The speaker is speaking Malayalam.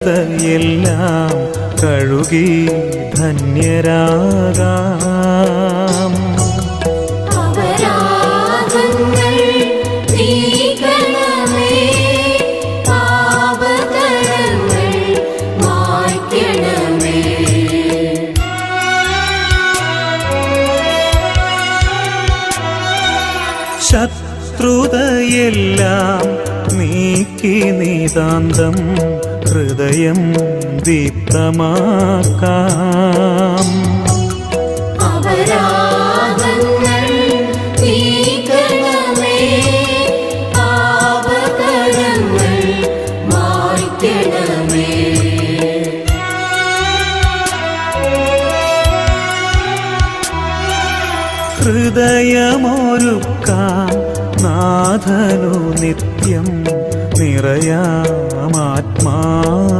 എല്ലാം കഴുകി ധന്യരാകാം. ശത്രുതയെല്ലാം നീക്കി നീതാന്തം ഹൃദയം ദീപ്തമാക്കാം. മായ്ക്കണമേ. ഹൃദയമൊരുക്കാൻ നാഥനു നിത്യം നിറയാമാത്മാ.